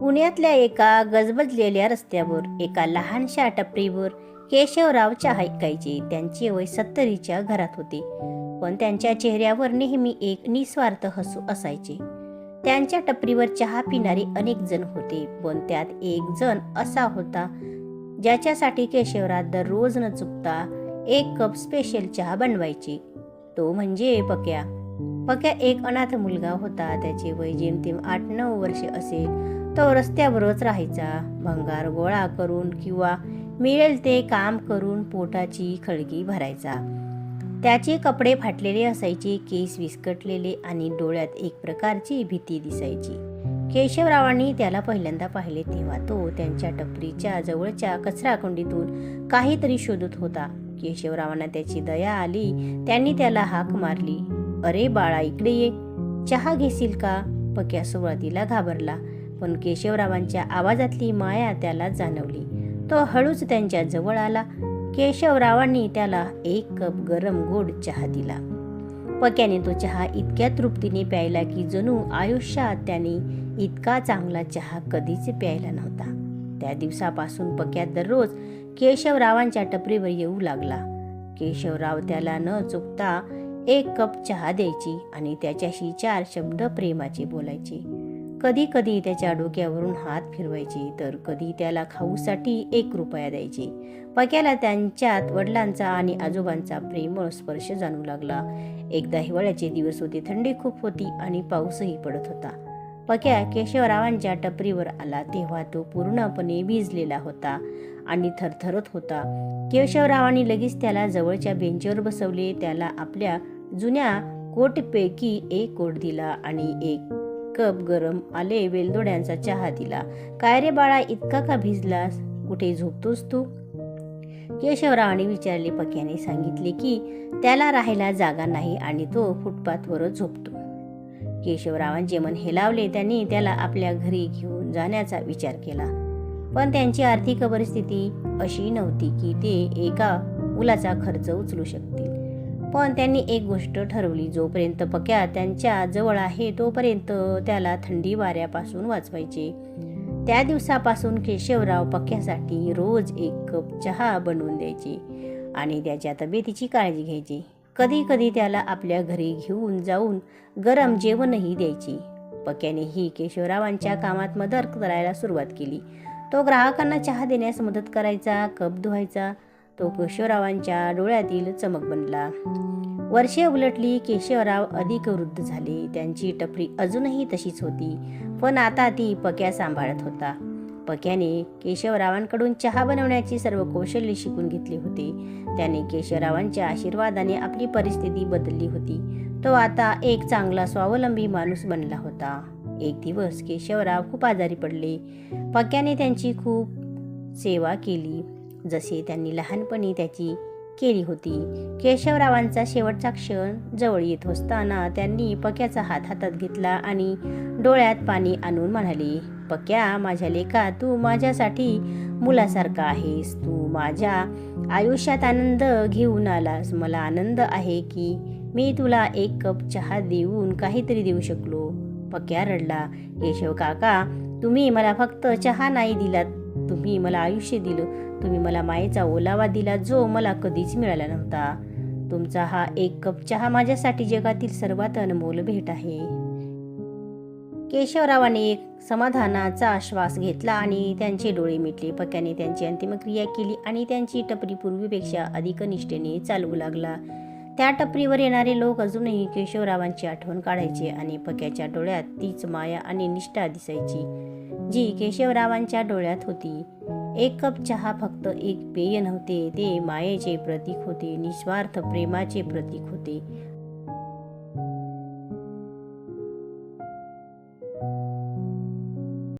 पुण्यातल्या एका गजबजलेल्या रस्त्यावर एका लहानशा टपरीवर केशवराव चहा ऐकायचे. त्यांचे वय सत्तरीच्या घरात होते. पण त्यांच्या चेहऱ्यावर नेहमी एक निस्वार्थ हसू असायचे. त्यांच्या टपरीवर चहा पिणारे अनेक जण होते. पण त्यात एक जण असा होता ज्याच्यासाठी केशवराव दररोज न चुकता एक कप स्पेशल चहा बनवायची. तो म्हणजे पक्या. पक्या एक अनाथ मुलगा होता. त्याचे वय जेमतेम आठ नऊ वर्षे असेल. तो रस्त्यावरच राहायचा. भंगार गोळा करून किंवा मिळेल ते काम करून पोटाची खळगी भरायचा. त्याचे कपडे फाटलेले असायचे केस विस्कटलेले आणि डोळ्यात एक प्रकारची भीती दिसायची. केशवरावांनी त्याला पहिल्यांदा पाहिले तेव्हा तो त्यांच्या टपरीच्या जवळच्या कचराकुंडीतून काहीतरी शोधत होता. केशवरावांना त्याची दया आली त्यांनी त्याला हाक मारली. अरे बाळा इकडे ये. चहा घेशील का? पक्या सुरुवातीला घाबरला. पण केशवरावांच्या आवाजातली माया त्याला जाणवली. तो हळूच त्यांच्या जवळ आला. केशवरावांनी त्याला एक कप गरम गोड चहा दिला. पक्याने तो चहा इतक्या तृप्तीने प्यायला की जणू आयुष्यात त्याने इतका चांगला चहा कधीच प्यायला नव्हता. त्या दिवसापासून पक्या दररोज केशवरावांच्या टपरीवर येऊ लागला. केशवराव त्याला न चुकता एक कप चहा द्यायची आणि त्याच्याशी चार शब्द प्रेमाचे बोलायचे. कधी कधी त्याच्या डोक्यावरून हात फिरवायचे तर कधी त्याला खाऊसाठी एक रुपया द्यायचे. पक्याला त्यांच्यात वडिलांचा आणि आजोबांचा प्रेमळ स्पर्श जाणू लागला. एकदा हिवाळ्याचे दिवस होते थंडी खूप होती आणि पाऊसही पडत होता. पक्या केशवरावांच्या टपरीवर आला तेव्हा तो पूर्णपणे भिजलेला होता आणि थरथरत होता. केशवरावांनी लगेच त्याला जवळच्या बेंचवर बसवले त्याला आपल्या जुन्या कोटपैकी एक कोट दिला आणि एक कप गरम आले वेलदोड्यांचा चहा दिला. काय रे बाळा इतका का भिजलास? कुठे झोपतोस तू? केशवरावाने विचारले पक्याने सांगितले की त्याला राहायला जागा नाही आणि तो फुटपाथवरच झोपतो. केशवरावांचे मन हेलावले त्यांनी त्याला आपल्या घरी घेऊन जाण्याचा विचार केला. पण त्यांची आर्थिक परिस्थिती अशी नव्हती की ते एका मुलाचा खर्च उचलू शकतील. पण त्यांनी एक गोष्ट ठरवली. जोपर्यंत पक्या त्यांच्या जवळ आहे तोपर्यंत त्याला थंडी वाऱ्यापासून वाचवायचे. त्या दिवसापासून केशवराव पक्क्यासाठी रोज एक कप चहा बनवून द्यायचे आणि त्याच्या तब्येतीची काळजी घ्यायची. कधी कधी त्याला आपल्या घरी घेऊन जाऊन गरम जेवणही द्यायची. पक्याने ही केशवरावांच्या कामात मदत करायला सुरुवात केली. तो ग्राहकांना चहा देण्यास मदत करायचा कप धुवायचा तो केशवरावांच्या डोळ्यातील चमक बनला. वर्षे उलटली केशवराव अधिक वृद्ध झाले. त्यांची टपरी अजूनही तशीच होती पण आता ती पक्या सांभाळत होता. पक्याने केशवरावांकडून चहा बनवण्याची सर्व कौशल्य शिकून घेतले होते. त्याने केशवरावांच्या आशीर्वादाने आपली परिस्थिती बदलली होती. तो आता एक चांगला स्वावलंबी माणूस बनला होता. एक दिवस केशवराव खूप आजारी पडले. पक्याने त्यांची खूप सेवा केली. जसे त्यांनी लहानपणी त्याची केली होती. केशवरावांचा शेवटचा क्षण जवळ येत असताना त्यांनी पक्याचा हात हातात घेतला आणि डोळ्यात पाणी आणून म्हणाले पक्या माझ्या लेखा तू माझ्यासाठी मुलासारखा आहेस. तू माझ्या आयुष्यात आनंद घेऊन आलास. मला आनंद आहे की मी तुला एक कप चहा देऊन काहीतरी देऊ शकलो. पक्या रडला केशव काका तुम्ही मला फक्त चहा नाही दिलात. तुम्ही मला आयुष्य दिलं तुम्ही मला मायेचा ओलावा दिला जो मला कधीच मिळाला नव्हता. तुमचा हा एक कप चहा माझ्यासाठी जगातील सर्वात अनमोल भेट आहे. केशवरावाने एक समाधानाचा श्वास घेतला आणि त्यांचे डोळे मिटले. पक्याने त्यांची अंतिमक्रिया केली आणि त्यांची टपरी पूर्वीपेक्षा अधिक निष्ठेने चालवू लागला. त्या टपरीवर येणारे लोक अजूनही केशवरावांची आठवण काढायचे आणि पक्याच्या डोळ्यात तीच माया आणि निष्ठा दिसायची. जी केशवरावांच्या डोळ्यात होती. एक कप चहा फक्त एक पेय नव्हते ते मायेचे प्रतीक होते निस्वार्थ प्रेमाचे प्रतीक होते.